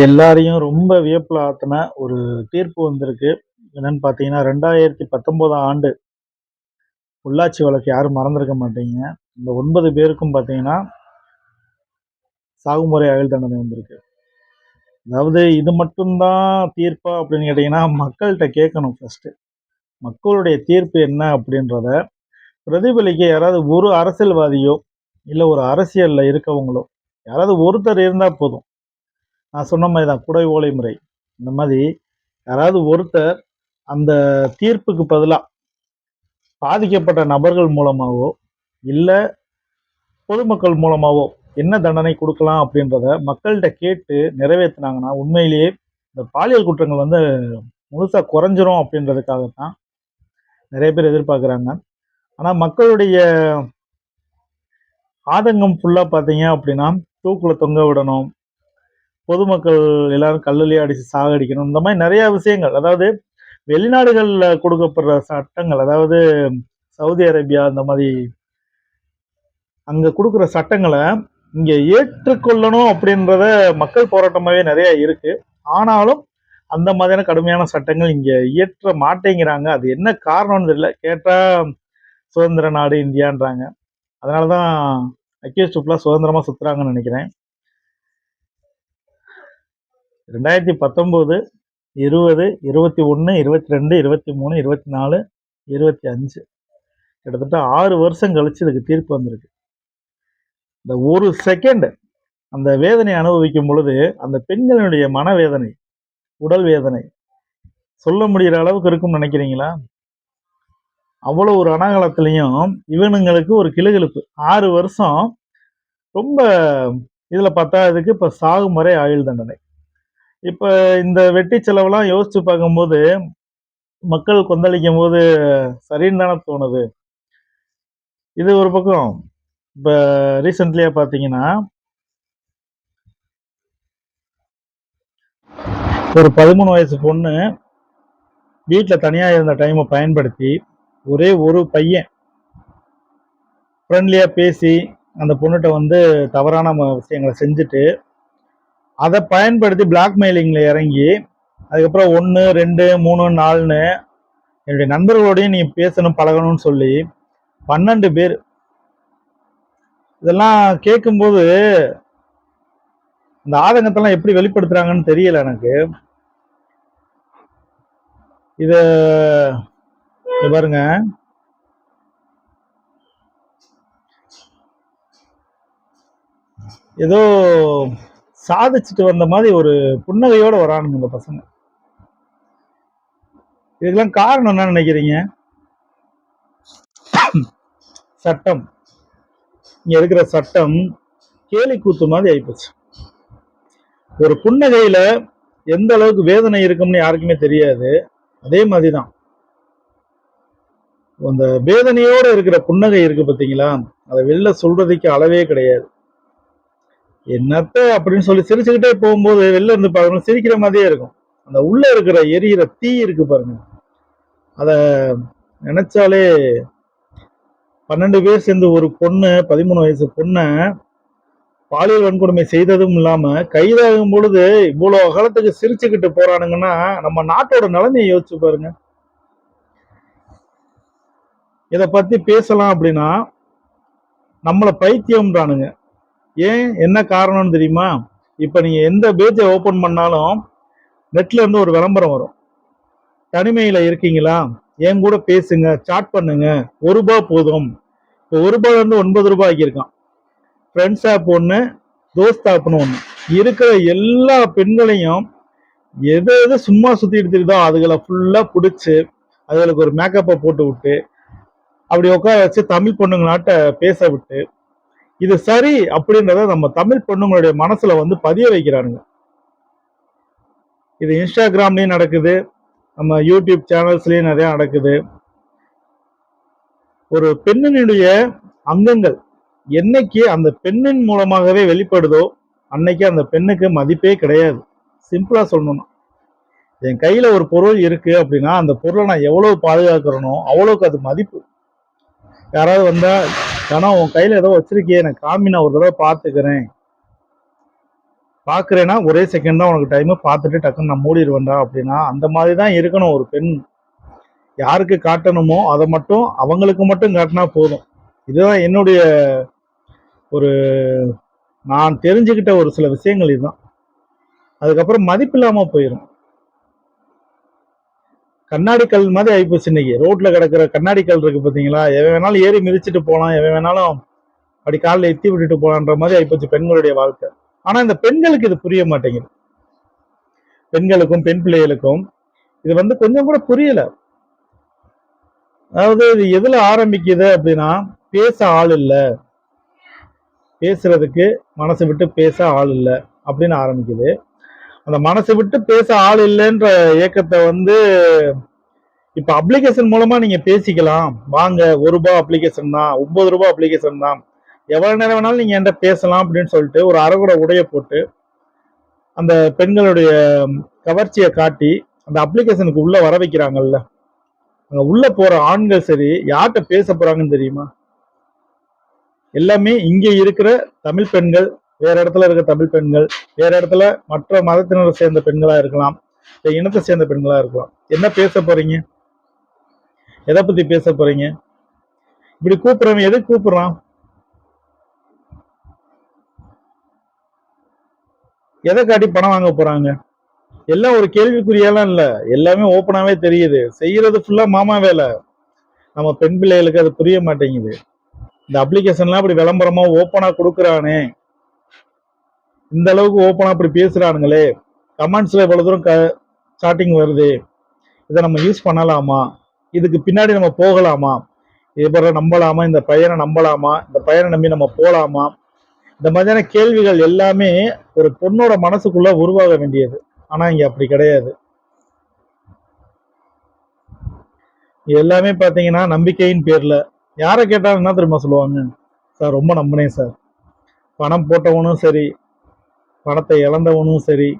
எல்லாரையும் ரொம்ப வியப்பில் ஆத்தின ஒரு தீர்ப்பு வந்திருக்கு. என்னன்னு பார்த்தீங்கன்னா ரெண்டாயிரத்தி பத்தொம்போதாம் ஆண்டு உள்ளாட்சி வழக்கு யாரும் மறந்துருக்க மாட்டீங்க. இந்த ஒன்பது பேருக்கும் பார்த்தீங்கன்னா சாகுமுறை அயல் தண்டனை வந்திருக்கு. அதாவது இது மட்டும்தான் தீர்ப்பா அப்படின்னு கேட்டிங்கன்னா மக்கள்கிட்ட கேட்கணும் ஃபஸ்ட்டு மக்களுடைய தீர்ப்பு என்ன அப்படின்றத பிரதிபலிக்க யாராவது ஒரு அரசியல்வாதியோ இல்லை ஒரு அரசியலில் இருக்கவங்களோ யாராவது ஒருத்தர் இருந்தால் போதும். நான் சொன்ன மாதிரி தான் குடை ஓலை முறை. இந்த மாதிரி யாராவது ஒருத்தர் அந்த தீர்ப்புக்கு பதிலாக பாதிக்கப்பட்ட நபர்கள் மூலமாகவோ இல்லை பொதுமக்கள் மூலமாகவோ என்ன தண்டனை கொடுக்கலாம் அப்படின்றத மக்கள்கிட்ட கேட்டு நிறைவேற்றினாங்கன்னா உண்மையிலேயே இந்த பாலியல் குற்றங்கள் வந்து முழுசாக குறைஞ்சிரும் அப்படின்றதுக்காகத்தான் நிறைய பேர் எதிர்பார்க்குறாங்க. ஆனால் மக்களுடைய ஆதங்கம் ஃபுல்லாக பார்த்தீங்க அப்படின்னா தூக்கில் தொங்க விடணும் பொதுமக்கள் எல்லாரும் கல்லுலேயே அடித்து சாகடிக்கணும். இந்த மாதிரி நிறைய விஷயங்கள். அதாவது வெளிநாடுகளில் கொடுக்கப்படுற சட்டங்கள் அதாவது சவுதி அரேபியா இந்த மாதிரி அங்கே கொடுக்குற சட்டங்களை இங்கே ஏற்றுக்கொள்ளணும் அப்படின்றத மக்கள் போராட்டமாகவே நிறைய இருக்குது ஆனாலும் அந்த மாதிரியான கடுமையான சட்டங்கள் இங்கே இயற்ற மாட்டேங்கிறாங்க. அது என்ன காரணம்னு தெரியல. கேட்டால் சுதந்திர நாடு இந்தியான்றாங்க. அதனால தான் அக்யூஸ்ட் ஃபுல்லாக சுதந்திரமாக சுற்றுறாங்கன்னு நினைக்கிறேன். ரெண்டாயிரத்தி பத்தொம்போது இருபது இருபத்தி ஒன்று இருபத்தி ரெண்டு இருபத்தி மூணு இருபத்தி நாலு இருபத்தி அஞ்சு. கிட்டத்தட்ட ஆறு வருஷம் கழிச்சு இதுக்கு தீர்ப்பு வந்திருக்கு. இந்த ஒரு செகண்ட் அந்த வேதனை அனுபவிக்கும் பொழுது அந்த பெண்களினுடைய மனவேதனை உடல் வேதனை சொல்ல முடிகிற அளவுக்கு இருக்கும்னு நினைக்கிறீங்களா? அவ்வளோ ஒரு அனாகலத்துலேயும் இவனுங்களுக்கு ஒரு கிளுகிழுப்பு. ஆறு வருஷம் ரொம்ப இதில் பத்தாததுக்கு இப்போ சாகும் வரை ஆயுள் தண்டனை. இப்போ இந்த வெட்டி செலவெல்லாம் யோசிச்சு பார்க்கும்போது மக்கள் கொந்தளிக்கும் போது சரின்னு தானே தோணுது. இது ஒரு பக்கம். இப்போ ரீசெண்ட்லியாக பார்த்தீங்கன்னா ஒரு பதிமூணு வயசு பொண்ணு வீட்டில் தனியாக இருந்த டைமை பயன்படுத்தி ஒரே ஒரு பையன் ஃப்ரெண்ட்லியாக பேசி அந்த பொண்ணுகிட்ட வந்து தவறான விஷயங்களை செஞ்சுட்டு அதை பயன்படுத்தி பிளாக்மெயிலிங்கில் இறங்கி அதுக்கப்புறம் ஒன்று ரெண்டு மூணு நாலுன்னு என்னுடைய நண்பர்களோடையும் நீ பேசணும் பழகணும்னு சொல்லி பன்னெண்டு பேர். இதெல்லாம் கேட்கும்போது இந்த ஆதங்கத்தெல்லாம் எப்படி வெளிப்படுத்துறாங்கன்னு தெரியல எனக்கு. இது பாருங்க. ஏதோ சாதிச்சுட்டு வந்த மாதிரி ஒரு புன்னகையோட வரானுங்க இந்த பசங்க. இதுக்கெல்லாம் காரணம் என்ன நினைக்கிறீங்க? சட்டம். இங்க இருக்கிற சட்டம் கேலி கூத்து மாதிரி ஆயிப்போச்சு. ஒரு புன்னகையில எந்த அளவுக்கு வேதனை இருக்கும்னு யாருக்குமே தெரியாது. அதே மாதிரிதான். அந்த வேதனையோட இருக்கிற புன்னகை இருக்கு பாத்தீங்களா? அதை வெளில சொல்றதுக்கு அளவே கிடையாது. என்னத்த அப்படின்னு சொல்லி சிரிச்சுக்கிட்டே போகும்போது வெளில இருந்து பாருங்க சிரிக்கிற மாதிரியே இருக்கும். அந்த உள்ள இருக்கிற எரியிற தீ இருக்கு பாருங்க. அத நினைச்சாலே பன்னெண்டு பேர் சேர்ந்து ஒரு பொண்ணு பதிமூணு வயசு பொண்ணை பாலியல் வன்கொடுமை செய்ததும் இல்லாம கைதாகும் பொழுது இவ்வளவு காலத்துக்கு சிரிச்சுக்கிட்டு போறானுங்கன்னா நம்ம நாட்டோட நிலைமையை யோசிச்சு பாருங்க. இத பத்தி பேசலாம் அப்படின்னா நம்மளை பைத்தியம்ன்றானுங்க. ஏன் என்ன காரணம்னு தெரியுமா? இப்போ நீங்கள் எந்த பேஜை ஓப்பன் பண்ணாலும் நெட்ல இருந்து ஒரு விளம்பரம் வரும். தனிமையில் இருக்கீங்களா? என் கூட பேசுங்க சாட் பண்ணுங்க. ஒரு ரூபாய் போதும். இப்போ ஒரு ரூபாயிலேருந்து ஒன்பது ரூபாய் ஆக்கியிருக்கான். ஃப்ரெண்ட்ஸ் ஆப் ஒன்று தோஸ்த் ஆப்னு ஒன்று இருக்கிற எல்லா பெண்களையும் எது எது சும்மா சுற்றி தெரியுதோ அதுகளை ஃபுல்லாக பிடிச்சி அதுகளுக்கு ஒரு மேக்கப்பை போட்டு விட்டு அப்படி உட்கார வச்சு தமிழ் பொண்ணுங்களாட்ட பேச விட்டு இது சரி அப்படின்றத நம்ம தமிழ் பொண்ணுங்களுடைய மனசுல வந்து பதிய வைக்கிறானுங்க. இது இன்ஸ்டாகிராம்லயும் நடக்குது. நம்ம யூடியூப் சேனல்ஸ்லயும் நிறைய நடக்குது. ஒரு பெண்ணினுடைய அங்கங்கள் என்னைக்கு அந்த பெண்ணின் மூலமாகவே வெளிப்படுதோ அன்னைக்கு அந்த பெண்ணுக்கு மதிப்பே கிடையாது. சிம்பிளா சொல்லணும்னா. என் கையில ஒரு பொருள் இருக்கு அப்படின்னா அந்த பொருளை நான் எவ்வளவு பாதுகாக்கிறேனோ அவ்வளவுக்கு அது மதிப்பு. யாராவது வந்தா ஏன்னா உன் கையில ஏதோ வச்சிருக்கியே எனக்கு காமி நான் ஒரு தடவை பார்த்துக்கிறேன் பார்க்குறேன்னா ஒரே செகண்ட் தான் உனக்கு டைமு பார்த்துட்டு டக்குன்னு நான் மூடிடுவேன்டா அப்படின்னா அந்த மாதிரி தான் இருக்கணும் ஒரு பெண். யாருக்கு காட்டணுமோ அதை மட்டும் அவங்களுக்கு மட்டும் காட்டினா போதும். இதுதான் என்னுடைய ஒரு நான் தெரிஞ்சுக்கிட்ட ஒரு சில விஷயங்கள் இதுதான். அதுக்கப்புறம் மதிப்பில்லாம போயிடும் கண்ணாடி கல் மாதிரி ஆயிப்போச்சு இன்னைக்கு. ரோட்ல கிடக்குற கண்ணாடி கல் இருக்கு பாத்தீங்களா? எவன் வேணாலும் ஏறி மிதிச்சிட்டு போகலாம் எவன் வேணாலும் அப்படி காலில் எத்தி விட்டுட்டு போகலான்ற மாதிரி ஆயிப்போச்சு பெண்களுடைய வாழ்க்கை. ஆனா இந்த பெண்களுக்கு இது புரிய மாட்டேங்குது. பெண்களுக்கும் பெண் பிள்ளைகளுக்கும் இது வந்து கொஞ்சம் கூட புரியல. அதாவது இது எதுல ஆரம்பிக்குது அப்படின்னா பேச ஆள் இல்ல. பேசுறதுக்கு மனசு விட்டு பேச ஆள் இல்லை அப்படின்னு ஆரம்பிக்குது. அந்த மனசை விட்டு பேச ஆள் இல்லைன்ற இயக்கத்தை வந்து இப்ப அப்ளிகேஷன் மூலமா நீங்க பேசிக்கலாம். வாங்க ஒரு ரூபாய் அப்ளிகேஷன் தான் ஒன்பது ரூபாய் அப்ளிகேஷன் தான். எவ்வளவு நேரம் வேணாலும் நீங்க என்கிட்ட பேசலாம் அப்படின்னு சொல்லிட்டு ஒரு அரைகுட உடைய போட்டு அந்த பெண்களுடைய கவர்ச்சியை காட்டி அந்த அப்ளிகேஷனுக்கு உள்ள வர வைக்கிறாங்கல்ல. அங்க உள்ள போற ஆண்கள் சரி யார்கிட்ட பேச போறாங்கன்னு தெரியுமா? எல்லாமே இங்க இருக்கிற தமிழ் பெண்கள் வேற இடத்துல இருக்க தமிழ் பெண்கள் வேற இடத்துல மற்ற மதத்தினரை சேர்ந்த பெண்களா இருக்கலாம் இனத்தை சேர்ந்த பெண்களா இருக்கலாம். என்ன பேச போறீங்க? எதை பத்தி பேச போறீங்க? இப்படி கூப்பிடுறவன் எதுக்கு கூப்பிடுறான்? எதை காட்டி பணம் வாங்க போறாங்க? எல்லாம் ஒரு கேள்விக்குறியெல்லாம் இல்லை. எல்லாமே ஓப்பனாவே தெரியுது. செய்யறது ஃபுல்லா மாமா வேலை. நம்ம பெண் பிள்ளைகளுக்கு அது புரிய மாட்டேங்குது. இந்த அப்ளிகேஷன்லாம் அப்படி விளம்பரமா ஓப்பனா கொடுக்குறானே. இந்த அளவுக்கு ஓப்பனாக அப்படி பேசுகிறானுங்களே கமெண்ட்ஸில் எவ்வளோ தூரம் க ஸ்டார்டிங் வருது. இதை நம்ம யூஸ் பண்ணலாமா? இதுக்கு பின்னாடி நம்ம போகலாமா? இவரை நம்பலாமா? இந்த பையனை நம்பலாமா? இந்த பையனை நம்பி நம்ம போகலாமா இந்த மாதிரியான கேள்விகள் எல்லாமே ஒரு பொண்ணோட மனசுக்குள்ள உருவாக வேண்டியது. ஆனால் இங்கே அப்படி கிடையாது. எல்லாமே பார்த்தீங்கன்னா நம்பிக்கையின் பேரில். யாரை கேட்டாலும் என்ன தெரியுமா சொல்லுவாங்க சார் ரொம்ப நம்பினேன் சார். பணம் போட்டவனும் சரி பணத்தை இழந்தவனும் சரி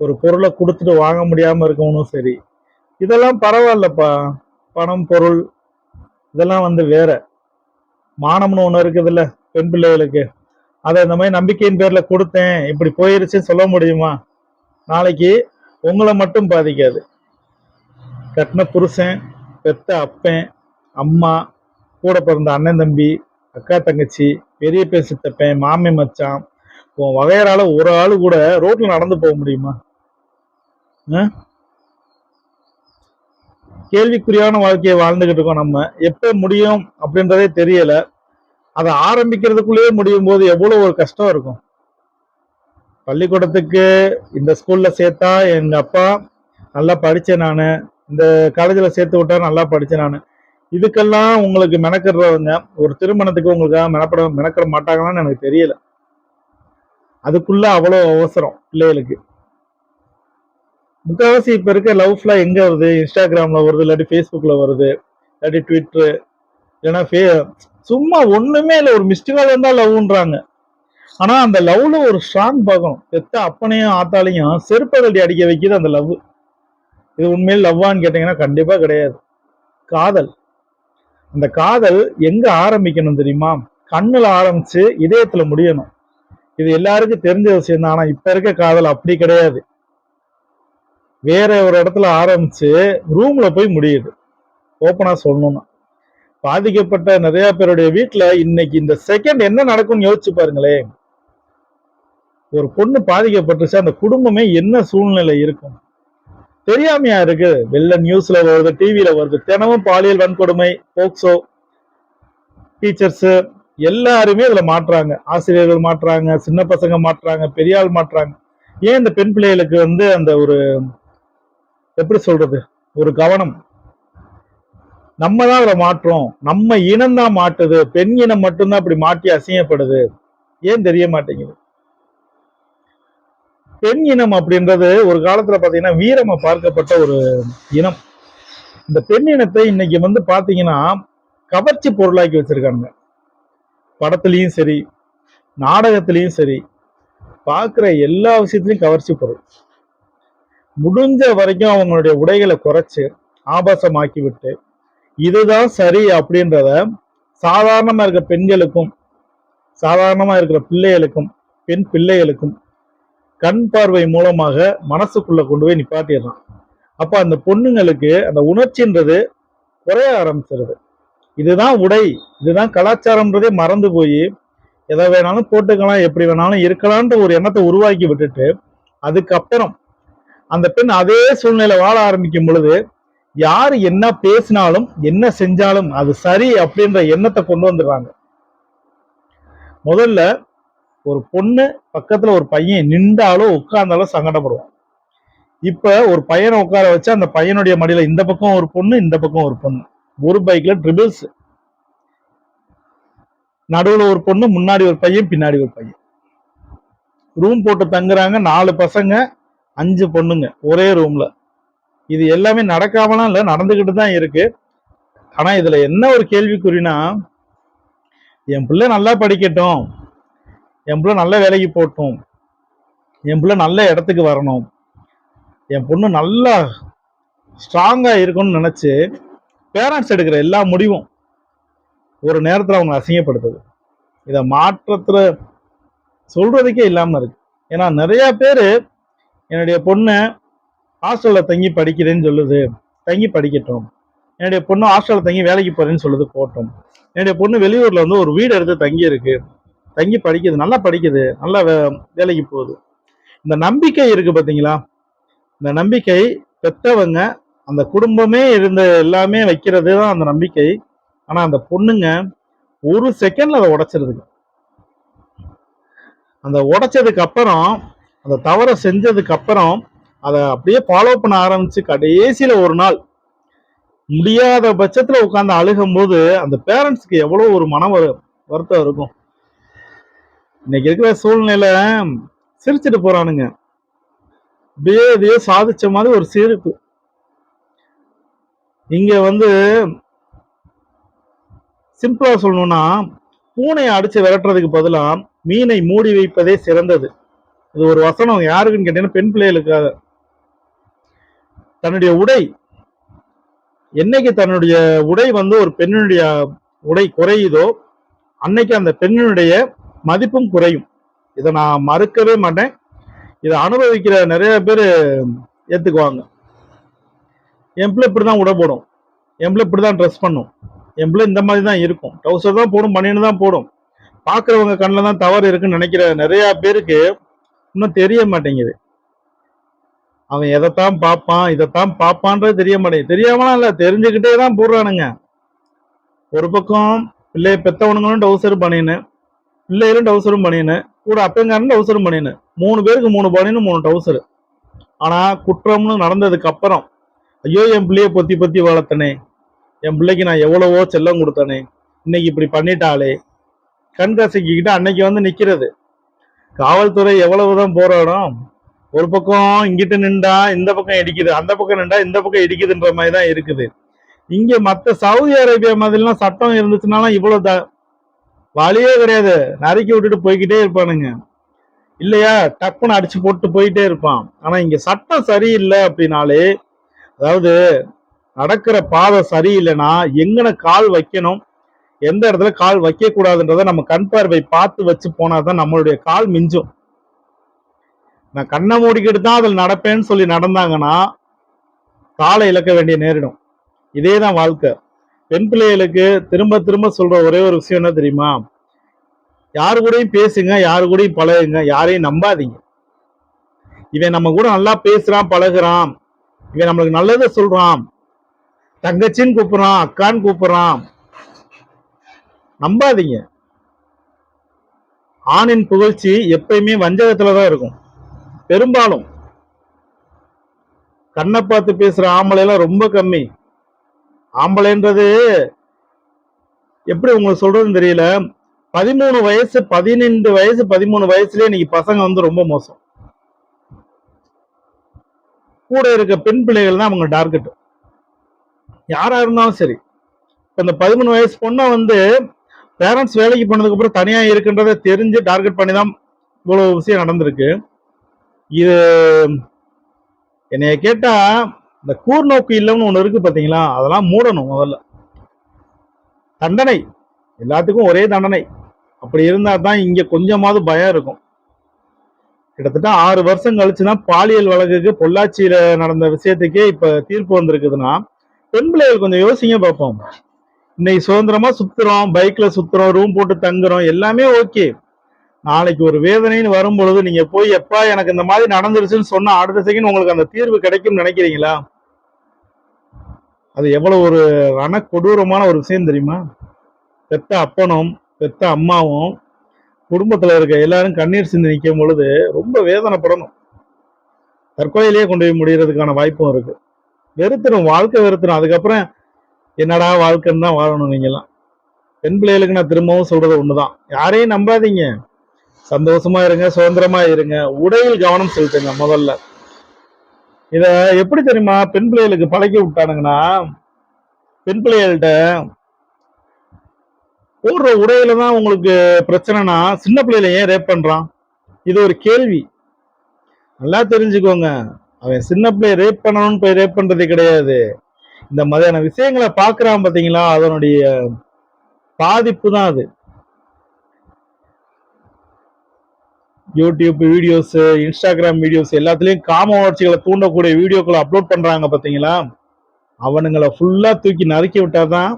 ஒரு பொருளை கொடுத்துட்டு வாங்க முடியாம இருக்கவனும் சரி இதெல்லாம் பரவாயில்லப்பா. பணம் பொருள் இதெல்லாம் வந்து வேற. மானம்னு ஒன்று இருக்குதுல்ல பெண் பிள்ளைகளுக்கு. அதை இந்த மாதிரி நம்பிக்கையின் பேரில் கொடுத்தேன். இப்படி போயிருச்சுன்னு சொல்ல முடியுமா? நாளைக்கு உங்களை மட்டும் பாதிக்காது. கட்டின புருஷன் பெத்த அப்பன் அம்மா கூட பிறந்த அண்ணன் தம்பி அக்கா தங்கச்சி பெரிய பேசி தப்பேன் மாமி மச்சான் உன் வகையறால ஒரு ஆள் கூட ரோட்ல நடந்து போக முடியுமா? ஆ? கேள்விக்குறியான வாழ்க்கையை வாழ்ந்துகிட்டு இருக்கோம் நம்ம. எப்ப முடியும் அப்படின்றதே தெரியல. அதை ஆரம்பிக்கிறதுக்குள்ளேயே முடியும் போது எவ்வளவு ஒரு கஷ்டம் இருக்கும். பள்ளிக்கூடத்துக்கு இந்த ஸ்கூல்ல சேர்த்தா எங்க அப்பா நல்லா படிச்சேன் நான். இந்த காலேஜில் சேர்த்து விட்டா நல்லா படித்தேன் நான். இதுக்கெல்லாம் உங்களுக்கு மெனக்கிடுறவங்க ஒரு திருமணத்துக்கு உங்களுக்காக மெனப்பட மெனக்கிட மாட்டாங்களான்னு எனக்கு தெரியல. அதுக்குள்ள அவ்வளோ அவசரம் பிள்ளைகளுக்கு. முக்கால்வாசி இப்போ இருக்க லவ்ஸ்லாம் எங்கே வருது? இன்ஸ்டாகிராமில் வருது இல்லாட்டி ஃபேஸ்புக்கில் வருது இல்லாட்டி ட்விட்டர் இல்லைன்னா ஃபே சும்மா ஒன்றுமே இல்லை. ஒரு மிஸ்டு கால் லவ்ன்றாங்க ஆனால் அந்த லவ்வில் ஒரு ஸ்ட்ராங் பார்க்கணும் பெத்த அப்பனையும் ஆத்தாலையும் செருப்பதடி கட்டி அடிக்க வைக்கிது அந்த லவ் இது உண்மையில் லவ்வான்னு கேட்டிங்கன்னா கண்டிப்பாக கிடையாது. காதல். அந்த காதல் எங்கே ஆரம்பிக்கணும் தெரியுமா? கண்ணில் ஆரம்பித்து இதயத்தில் முடியணும். இது எல்லாருக்கும் தெரிஞ்ச விஷயம் தான். ஆனா இப்ப இருக்க காதல் அப்படி கிடையாது. வேற ஒரு இடத்துல ஆரம்பிச்சு ரூம்ல போய் முடியுது. ஓப்பனா சொல்லணும்னா. பாதிக்கப்பட்ட நிறைய பேருடைய வீட்ல இன்னைக்கு இந்த செகண்ட் என்ன நடக்கும்னு யோசிச்சு பாருங்களேன். ஒரு பொண்ணு பாதிக்கப்பட்டுச்சு அந்த குடும்பமே என்ன சூழ்நிலை இருக்கும்? தெரியாமையா இருக்கு. வெள்ள நியூஸ்ல வருது டிவியில வருது. தினமும் பாலியல் வன்கொடுமை போக்சோ டீச்சர்ஸ் எல்லாருமே இதில் மாட்டுறாங்க ஆசிரியர்கள் மாற்றாங்க சின்ன பசங்க மாற்றுறாங்க பெரியாள் மாற்றாங்க. ஏன் இந்த பெண் பிள்ளைகளுக்கு வந்து அந்த ஒரு எப்படி சொல்றது ஒரு கவனம்? நம்ம தான் அதில் மாற்றோம். நம்ம இனம் தான் மாட்டுது. பெண் இனம் மட்டும்தான் அப்படி மாட்டி அசிங்கப்படுது. ஏன் தெரிய மாட்டேங்குது? பெண் இனம் அப்படின்றது ஒரு காலத்துல பாத்தீங்கன்னா வீரமா பார்க்கப்பட்ட ஒரு இனம். இந்த பெண் இனத்தை இன்னைக்கு வந்து பாத்தீங்கன்னா கவர்ச்சி பொருளாக்கி வச்சிருக்காங்க. படத்துலையும் சரி நாடகத்துலேயும் சரி பார்க்குற எல்லா விஷயத்துலையும் கவர்ச்சி பொருள் முடிஞ்ச வரைக்கும் அவங்களுடைய உடைகளை குறைச்சி ஆபாசமாக்கி விட்டு இதுதான் சரி அப்படின்றத சாதாரணமாக இருக்கிற பெண்களுக்கும் சாதாரணமாக இருக்கிற பிள்ளைகளுக்கும் பெண் பிள்ளைகளுக்கும் கண் பார்வை மூலமாக மனசுக்குள்ளே கொண்டு போய் நிப்பாட்டிடுறான் அப்போ அந்த பொண்ணுங்களுக்கு அந்த உணர்ச்சின்றது குறைய ஆரம்பிச்சிருது. இதுதான் உடை இதுதான் கலாச்சாரம்ன்றதே மறந்து போய் எதை வேணாலும் போட்டுக்கலாம் எப்படி வேணாலும் இருக்கலாம்ன்ற ஒரு எண்ணத்தை உருவாக்கி விட்டுட்டு அதுக்கப்புறம் அந்த பெண் அதே சூழ்நிலை வாழ ஆரம்பிக்கும் பொழுது யார் என்ன பேசினாலும் என்ன செஞ்சாலும் அது சரி அப்படின்ற எண்ணத்தை கொண்டு வந்துடுறாங்க. முதல்ல ஒரு பொண்ணு பக்கத்துல ஒரு பையன் நின்றாலும் உட்கார்ந்தாலும் சங்கடப்படுவான். இப்ப ஒரு பையனை உட்கார வச்சு அந்த பையனுடைய மடியில இந்த பக்கம் ஒரு பொண்ணு இந்த பக்கம் ஒரு பொண்ணு. ஒரு பைக்ல ட்ரிபிள்ஸ் நடுவில் ஒரு பொண்ணு முன்னாடி ஒரு பையன் பின்னாடி ஒரு பையன். ரூம் போட்டு தங்குறாங்க நாலு பசங்க அஞ்சு பொண்ணுங்க ஒரே ரூம்ல இது எல்லாமே நடக்காமலாம் இல்லை நடந்துக்கிட்டு தான் இருக்கு. ஆனா இதுல என்ன ஒரு கேள்விக்குறினா என் பிள்ளை நல்லா படிக்கட்டும். என் பிள்ளை நல்ல வேலைக்கு போகட்டும். என் பிள்ளை நல்ல இடத்துக்கு வரணும். என் பொண்ணு நல்லா ஸ்ட்ராங்காக இருக்கணும்னு நினச்சி பேரண்ட்ஸ் எடுக்கிற எல்லா முடிவும் ஒரு நேரத்தில் அவங்க அசிங்கப்படுத்துது. இதை மாற்றத்தில் சொல்றதுக்கே இல்லாமல் இருக்கு. ஏன்னா நிறைய பேர் என்னுடைய பொண்ணை ஹாஸ்டலில் தங்கி படிக்கிறேன்னு சொல்லுது தங்கி படிக்கட்டும். என்னுடைய பொண்ணு ஹாஸ்டலில் தங்கி வேலைக்கு போகிறேன்னு சொல்லுது போட்டோம் என்னுடைய பொண்ணு வெளியூரில் வந்து ஒரு வீடு எடுத்து தங்கி இருக்கு தங்கி படிக்குது நல்லா படிக்குது நல்லா வே- வேலைக்கு போகுது. இந்த நம்பிக்கை இருக்கு பார்த்தீங்களா இந்த நம்பிக்கை பெற்றவங்க அந்த குடும்பமே இருந்த எல்லாமே வைக்கிறது தான் அந்த நம்பிக்கை. ஆனால் அந்த பொண்ணுங்க ஒரு செகண்ட்ல அதை உடைச்சிருதுங்க. அந்த உடைச்சதுக்கு அப்புறம் அந்த தவறை செஞ்சதுக்கு அப்புறம் அதை அப்படியே ஃபாலோ பண்ண ஆரம்பிச்சு கடைசியில ஒரு நாள் முடியாத பட்சத்துல அழுகும் அழுகும்போது அந்த பேரண்ட்ஸ்க்கு எவ்வளோ ஒரு மன வரு- வருத்தம் இருக்கும். இன்னைக்கு இருக்கிற சூழ்நிலை சிரிச்சிட்டு போறானுங்க. அப்படியே இதையே சாதிச்ச மாதிரி ஒரு சிரிப்பு. இங்க வந்து சிம்பிளா சொல்லணும்னா பூனையை அடிச்சு விரட்டுறதுக்கு பதிலா மீனை மூடி வைப்பதே சிறந்தது. இது ஒரு வசனம். யாருக்குன்னு கேட்டீங்கன்னா பெண் பிள்ளைகளுக்காக. தன்னுடைய உடை என்னைக்கு தன்னுடைய உடை வந்து ஒரு பெண்ணுடைய உடை குறையுதோ அன்னைக்கு அந்த பெண்ணினுடைய மதிப்பும் குறையும். இதை நான் மறுக்கவே மாட்டேன். இதை அனுபவிக்கிற நிறைய பேர் ஏத்துக்குவாங்க. என் இப்படி தான் உடை போடும். எம்பிள இப்படி தான் ட்ரெஸ் பண்ணும். எம்பிள இந்த மாதிரி தான் இருக்கும். டவுசர் தான் போடும் பனியன் தான் போடும். பார்க்குறவங்க கண்ணில் தான் தவறு இருக்குன்னு நினைக்கிற நிறையா பேருக்கு இன்னும் தெரிய மாட்டேங்குது. அவன் எதைத்தான் பார்ப்பான் இதைத்தான் பார்ப்பான்றது தெரிய மாட்டேங்குது. தெரியாமலாம் இல்லை தெரிஞ்சுக்கிட்டே தான் போடுறானுங்க. ஒரு பக்கம் பிள்ளைய பெத்தவனுங்களும் டவுசரும் பண்ணினு பிள்ளைகளும் டவுசரும் பண்ணினு கூட அப்பங்காரன் டவுசரும் பண்ணினு மூணு பேருக்கு மூணு பனியனு மூணு டவுசரு ஆனால் குற்றம்னு நடந்ததுக்கு அப்புறம் ஐயோ என் பிள்ளைய பொத்தி பொத்தி வளர்த்தனே. என் பிள்ளைக்கு நான் எவ்வளவோ செல்லம் கொடுத்தனே. இன்னைக்கு இப்படி பண்ணிட்டாளே. கண் கசக்கிக்கிட்டு அன்னைக்கு வந்து நிற்கிறது காவல்துறை எவ்வளவுதான் போராடும். ஒரு பக்கம் இங்கிட்டு நின்றா இந்த பக்கம் இடிக்குது அந்த பக்கம் நின்றா இந்த பக்கம் இடிக்குதுன்ற மாதிரி தான் இருக்குது. இங்கே மற்ற சவுதி அரேபியா மாதிரிலாம் சட்டம் இருந்துச்சுனாலும் இவ்வளோ த- வழியே கிடையாது. நறுக்கி விட்டுட்டு போய்கிட்டே இருப்பானுங்க. இல்லையா? டப்புன்னு அடிச்சு போட்டு போயிட்டே இருப்பான். ஆனால் இங்கே சட்டம் சரியில்லை அப்படின்னாலே அதாவது நடக்கிற பாதை சரியில்லைன்னா எங்கன கால் வைக்கணும்? எந்த இடத்துல கால் வைக்கக்கூடாதுன்றத நம்ம கண் பார்வை பார்த்து வச்சு போனாதான் நம்மளுடைய கால் மிஞ்சும். நான் கண்ணை மூடிக்கிட்டு தான் அதில் நடப்பேன்னு சொல்லி நடந்தாங்கன்னா காலை இழக்க வேண்டிய நேரிடும். இதே தான் வாழ்க்கை. பெண் பிள்ளைகளுக்கு திரும்ப திரும்ப சொல்ற ஒரே ஒரு விஷயம் என்ன தெரியுமா? யாரு கூடயும் பேசுங்க யாரு கூடயும் பழகுங்க யாரையும் நம்பாதீங்க. இவன் நம்ம கூட நல்லா பேசுறான் பழகுறான். இவன் நம்மளுக்கு நல்லதை சொல்றான். தங்கச்சின்னு கூப்பிடுறான் அக்கான்னு கூப்பிடுறான். நம்பாதீங்க. ஆணின் புகழ்ச்சி எப்பயுமே வஞ்சகத்துல தான் இருக்கும். பெரும்பாலும். கண்ணை பார்த்து பேசுற ஆம்பளை எல்லாம் ரொம்ப கம்மி. ஆம்பளைன்றது எப்படி உங்களுக்கு சொல்றதுன்னு தெரியல. பதிமூணு வயசு பதினெண்டு வயசு பதிமூணு வயசுலயே இன்னைக்கு பசங்க வந்து ரொம்ப மோசம். கூட இருக்க பெண் பிள்ளைகள் தான் அவங்க டார்கெட். யாரா இருந்தாலும் சரி. இப்போ இந்த பதிமூணு வயசு பொண்ணை வந்து பேரண்ட்ஸ் வேலைக்கு போனதுக்கு அப்புறம் தனியா இருக்குன்றதை தெரிஞ்சு டார்கெட் பண்ணி தான் இவ்வளவு விஷயம் நடந்திருக்கு. இது என்னைய கேட்டா இந்த கூர்நோக்கு இல்லைன்னு ஒன்று இருக்கு பார்த்தீங்களா அதெல்லாம் மூடணும் முதல்ல. தண்டனை. எல்லாத்துக்கும் ஒரே தண்டனை. அப்படி இருந்தால் தான் இங்கே கொஞ்சமாவது பயம் இருக்கும். கிட்டத்தட்ட ஆறு வருஷம் கழிச்சுன்னா பாலியல் வழக்குக்கு பொள்ளாச்சியில நடந்த விஷயத்துக்கே இப்ப தீர்ப்பு வந்திருக்குதுன்னா பெண் பிள்ளைகள் கொஞ்சம் யோசிங்க பார்ப்போம் இன்னைக்கு சுதந்திரமா சுத்துறோம் பைக்ல சுத்துறோம் ரூம் போட்டு தங்குறோம் எல்லாமே ஓகே நாளைக்கு ஒரு வேதனைன்னு வரும் பொழுது நீங்க போய் எப்பா எனக்கு இந்த மாதிரி நடந்துருச்சுன்னு சொன்னா அடுத்த செகண்ட் உங்களுக்கு அந்த தீர்வு கிடைக்கும்னு நினைக்கிறீங்களா? அது எவ்வளவு ஒரு ரண கொடூரமான ஒரு விஷயம் தெரியுமா? பெத்த அப்பனும் பெத்த அம்மாவும் குடும்பத்தில் இருக்க எல்லாரும் கண்ணீர் சிந்தி நிற்கும் பொழுது ரொம்ப வேதனைப்படணும். தற்கொலையிலேயே கொண்டு போய் முடிகிறதுக்கான வாய்ப்பும் இருக்கு. வெறுத்துரும் வாழ்க்கை வெறுத்துரும். அதுக்கப்புறம் என்னடா வாழ்க்கைன்னு தான் வாழணும் நீங்கெல்லாம். பெண் பிள்ளைகளுக்கு நான் திரும்பவும் சொல்றது ஒண்ணுதான். யாரையும் நம்பாதீங்க. சந்தோஷமா இருங்க சுதந்திரமா இருங்க. உடையில் கவனம் செலுத்துங்க முதல்ல. இத எப்படி தெரியுமா? பெண் பிள்ளைகளுக்கு பழக்கி விட்டானுங்கன்னா பெண் பிள்ளைகள்கிட்ட போடுற உடையில தான் உங்களுக்கு பிரச்சனைனா சின்ன பிள்ளையில ஏன் ரேப் பண்றான்? இது ஒரு கேள்வி. நல்லா தெரிஞ்சுக்கோங்க. அவன் சின்ன பிள்ளைய ரேப் பண்ணணும்னு போய் ரேப் பண்றது கிடையாது. இந்த மாதிரியான விஷயங்களை பாக்குறான் பாத்தீங்களா அதனுடைய பாதிப்பு தான் அது. யூடியூப் வீடியோஸ் இன்ஸ்டாகிராம் வீடியோஸ் எல்லாத்துலயும் காம உணர்ச்சிகளை தூண்டக்கூடிய வீடியோக்களை அப்லோட் பண்றாங்க பாத்தீங்களா அவனுங்களை ஃபுல்லா தூக்கி நறுக்கி விட்டாதான்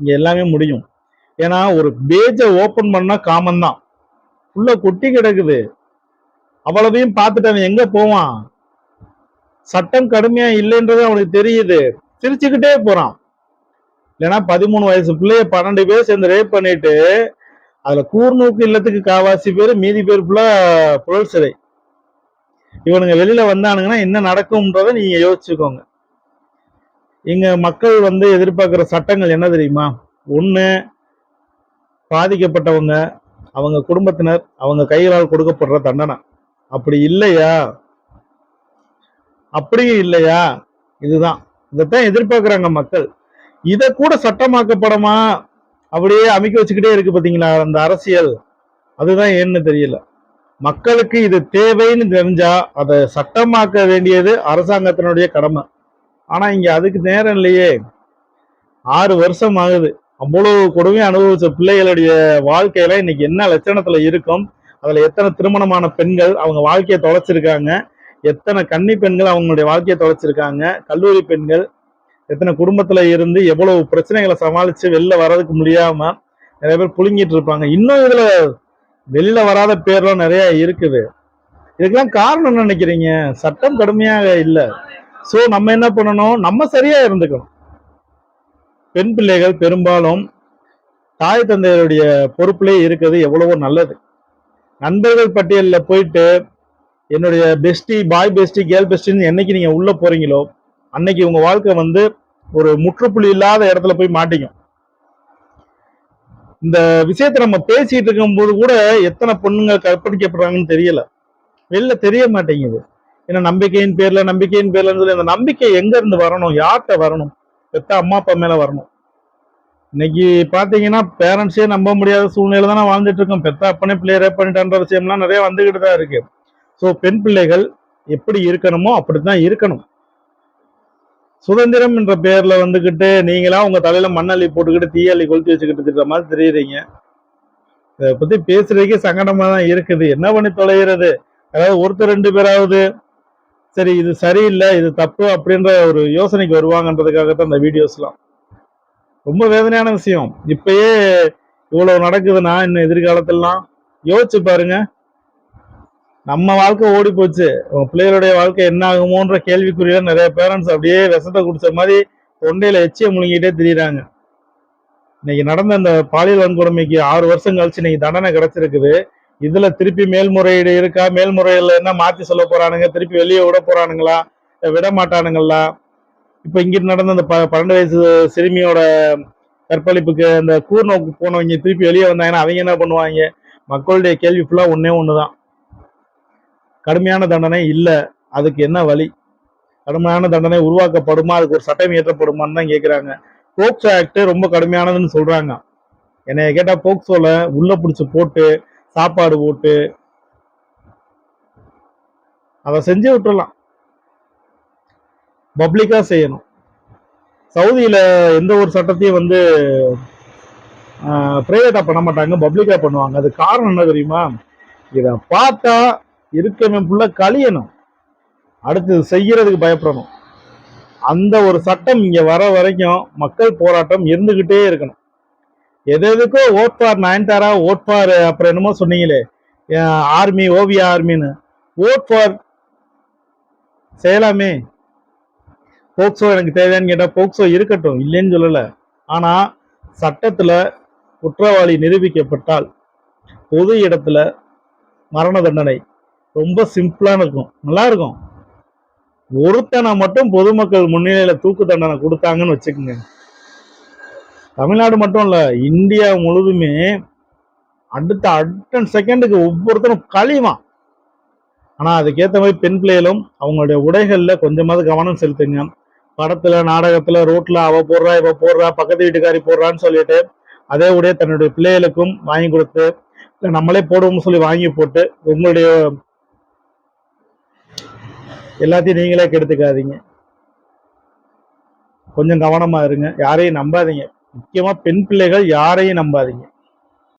இங்க எல்லாமே முடியும். ஏன்னா ஒரு பேஜை ஓப்பன் பண்ணா காமன் தான். உள்ள கொட்டி கிடக்குது. அவ்வளவையும் பார்த்துட்டு அவன் எங்க போவான்? சட்டம் கடுமையா இல்லைன்றது அவனுக்கு தெரியுது. சிரிச்சுக்கிட்டே போறான். இல்லைன்னா பதிமூணு வயசு பிள்ளைய பன்னெண்டு பேர் சேர்ந்து ரேப் பண்ணிட்டு அதுல கூர்நோக்கு இல்லத்துக்கு காவாசி பேர் மீதி பேர் ஃபுல்லா புழல் சிறை. இவனுங்க வெளியில வந்தானுங்கன்னா என்ன நடக்கும்ன்றத நீங்க யோசிச்சுக்கோங்க. இங்க மக்கள் வந்து எதிர்பார்க்கிற சட்டங்கள் என்ன தெரியுமா? ஒன்று பாதிக்கப்பட்டவங்க அவங்க குடும்பத்தினர் அவங்க கைகளால் கொடுக்கப்படுற தண்டனை. அப்படி இல்லையா? அப்படியும் இல்லையா? இதுதான். இதைத்தான் எதிர்பார்க்குறாங்க மக்கள். இதை கூட சட்டமாக்கப்படமா? அப்படியே அமைக்க வச்சுக்கிட்டே இருக்கு பார்த்தீங்களா அந்த அரசியல். அதுதான் ஏன்னு தெரியல. மக்களுக்கு இது தேவைன்னு தெரிஞ்சா அதை சட்டமாக்க வேண்டியது அரசாங்கத்தினுடைய கடமை. ஆனா இங்க அதுக்கு நேரம் இல்லையே. ஆறு வருஷம் ஆகுது. அவ்வளவு கொடுமை அனுபவிச்ச பிள்ளைகளுடைய வாழ்க்கையில இன்னைக்கு என்ன லட்சணத்துல இருக்கும்? அதுல எத்தனை திருமணமான பெண்கள் அவங்க வாழ்க்கையை தொலைச்சிருக்காங்க? எத்தனை கன்னி பெண்கள் அவங்களுடைய வாழ்க்கையை தொலைச்சிருக்காங்க? கல்லூரி பெண்கள் எத்தனை குடும்பத்துல இருந்து எவ்வளவு பிரச்சனைகளை சமாளிச்சு வெளில வர்றதுக்கு முடியாம நிறைய பேர் புழுங்கிட்டு இருப்பாங்க. இன்னும் இதுல வெளியில வராத பேர்லாம் நிறைய இருக்குது. இதுக்கெல்லாம் காரணம் என்ன நினைக்கிறீங்க? சட்டம் கடுமையாக இல்லை. ஸோ நம்ம என்ன பண்ணணும்? நம்ம சரியா இருந்துக்கணும். பெண் பிள்ளைகள் பெரும்பாலும் தாய் தந்தையருடைய பொறுப்புலேயே இருக்கிறது எவ்வளவோ நல்லது. நண்பர்கள் பட்டியலில் போயிட்டு என்னுடைய பெஸ்டி பாய் பெஸ்டி கேர்ள் பெஸ்டின்னு என்னைக்கு நீங்கள் உள்ளே போகிறீங்களோ அன்னைக்கு உங்கள் வாழ்க்கை வந்து ஒரு முற்றுப்புள்ளி இல்லாத இடத்துல போய் மாட்டிக்கும். இந்த விஷயத்தை நம்ம பேசிட்டு இருக்கும்போது கூட எத்தனை பொண்ணுங்க கற்பழிக்கப்படுறாங்கன்னு தெரியல. வெளில தெரிய மாட்டேங்குது. ஏன்னா நம்பிக்கையின் பேர்ல நம்பிக்கையின் பேர்ல சொல்லி அந்த நம்பிக்கை எங்க இருந்து வரணும்? யார்கிட்ட வரணும்? பெத்த அம்மா அப்பா மேலே வரணும். இன்னைக்கு பார்த்தீங்கன்னா பேரண்ட்ஸே நம்ப முடியாத சூழ்நிலை தானே வாழ்ந்துட்டு இருக்கோம். பெத்த அப்பனே பிள்ளைய ரேப் பண்ணிட்டான்ற விஷயம்லாம் நிறைய வந்துகிட்டு தான் இருக்கு. ஸோ பெண் பிள்ளைகள் எப்படி இருக்கணுமோ அப்படித்தான் இருக்கணும். சுதந்திரம் என்ற பேர்ல வந்துகிட்டு நீங்களா உங்க தலையில மண்ணள்ளி போட்டுக்கிட்டு தீயள்ளி கொளுத்தி வச்சுக்கிட்டு இருக்கிற மாதிரி தெரியுறீங்க. இதை பத்தி பேசுறதுக்கே சங்கடமா தான் இருக்குது. என்ன பண்ணி தொலைகிறது? அதாவது ஒருத்தர் ரெண்டு பேராவது சரி இது சரியில்லை இது தப்பு அப்படின்ற ஒரு யோசனைக்கு வருவாங்கன்றதுக்காகத்தான் இந்த வீடியோஸ்லாம். ரொம்ப வேதனையான விஷயம். இப்பயே இவ்வளவு நடக்குதுன்னா இன்னும் எதிர்காலத்திலாம் யோசிச்சு பாருங்க. நம்ம வாழ்க்கை ஓடி போச்சு. உங்க பிள்ளைகளுடைய வாழ்க்கை என்ன ஆகுமோன்ற கேள்விக்குறியில நிறைய பேரண்ட்ஸ் அப்படியே விஷத்தை குடிச்ச மாதிரி தொண்டையில எச்சியை முழுங்கிட்டே தெரியுறாங்க. இன்னைக்கு நடந்த அந்த பாலியல் வன்கொடுமைக்கு ஆறு வருஷம் கழிச்சு இன்னைக்கு தண்டனை கிடைச்சிருக்குது. இதுல திருப்பி மேல்முறையீடு இருக்கா? மேல்முறையில என்ன மாத்தி சொல்ல போறானுங்க? திருப்பி வெளியே விட போறானுங்களா? விட மாட்டானுங்களா? இப்ப இங்கிட்டு நடந்த அந்த ப- பன்னெண்டு வயசு சிறுமியோட கற்பழிப்புக்கு அந்த கூர்நோக்கு போனவங்க திருப்பி வெளியே வந்தாங்கன்னா அவங்க என்ன பண்ணுவாங்க? மக்களுடைய கேள்வி ஃபுல்லா ஒன்னே ஒண்ணுதான். கடுமையான தண்டனை இல்ல. அதுக்கு என்ன வழி? கடுமையான தண்டனை உருவாக்கப்படுமா? அதுக்கு ஒரு சட்டம் இயற்றப்படுமான்னு தான் கேட்குறாங்க போக்சோ ஆக்ட் ரொம்ப கடுமையானதுன்னு சொல்றாங்க. என்னைய கேட்டா போக்சோல உள்ள பிடிச்சி போட்டு சாப்பாடு போட்டு அதை செஞ்சு விட்டுடலாம் பப்ளிக்காக செய்யணும். சவுதியில் எந்த ஒரு சட்டத்தையும் வந்து ப்ரைவேட்டாக பண்ண மாட்டாங்க பப்ளிக்காக பண்ணுவாங்க. அது காரணம் என்ன தெரியுமா? இதை பார்த்தா இருக்கவன் ஃபுல்லாக கழியணும். அடுத்தது செய்கிறதுக்கு பயப்படணும். அந்த ஒரு சட்டம் இங்கே வர வரைக்கும் மக்கள் போராட்டம் இருந்துக்கிட்டே இருக்கணும். எது எதுக்கோ vote for Nayanthara vote for அப்புறம் என்னமோ சொன்னீங்களே. ஆர்மி ஓவியா ஆர்மின்னு. ஓட் ஃபார் செய்யலாமே. போக்சோ எனக்கு தேவையான்னு கேட்டால் போக்சோ இருக்கட்டும் இல்லைன்னு சொல்லலை. ஆனால் சட்டத்தில் குற்றவாளி நிரூபிக்கப்பட்டால் பொது இடத்துல மரண தண்டனை ரொம்ப சிம்பிளான இருக்கும். நல்லா இருக்கும். ஒருத்தனை மட்டும் பொதுமக்கள் முன்னிலையில் தூக்கு தண்டனை கொடுத்தாங்கன்னு வச்சுக்கோங்க. தமிழ்நாடு மட்டும் இல்லை இந்தியா முழுதுமே அடுத்த அடுத்த செகண்டுக்கு ஒவ்வொருத்தரும் கழிவான் ஆனால் அதுக்கேற்ற மாதிரி பெண் பிள்ளைகளும் அவங்களுடைய உடைகளில் கொஞ்சமாவது கவனம் செலுத்துங்க. படத்தில் நாடகத்தில் ரோட்டில் அவள் போடுறா இவ போடுறா பக்கத்து வீட்டுக்காரி போடுறான்னு சொல்லிட்டு அதே உடைய தன்னுடைய பிள்ளைகளுக்கும் வாங்கி கொடுத்து இல்லை நம்மளே போடுவோம்னு சொல்லி வாங்கி போட்டு உங்களுடைய எல்லாத்தையும் நீங்களே கெடுத்துக்காதீங்க. கொஞ்சம் கவனமாக இருங்க. யாரையும் நம்பாதீங்க. முக்கியமா பெண் பிள்ளைகள் யாரையும் நம்பாதீங்க.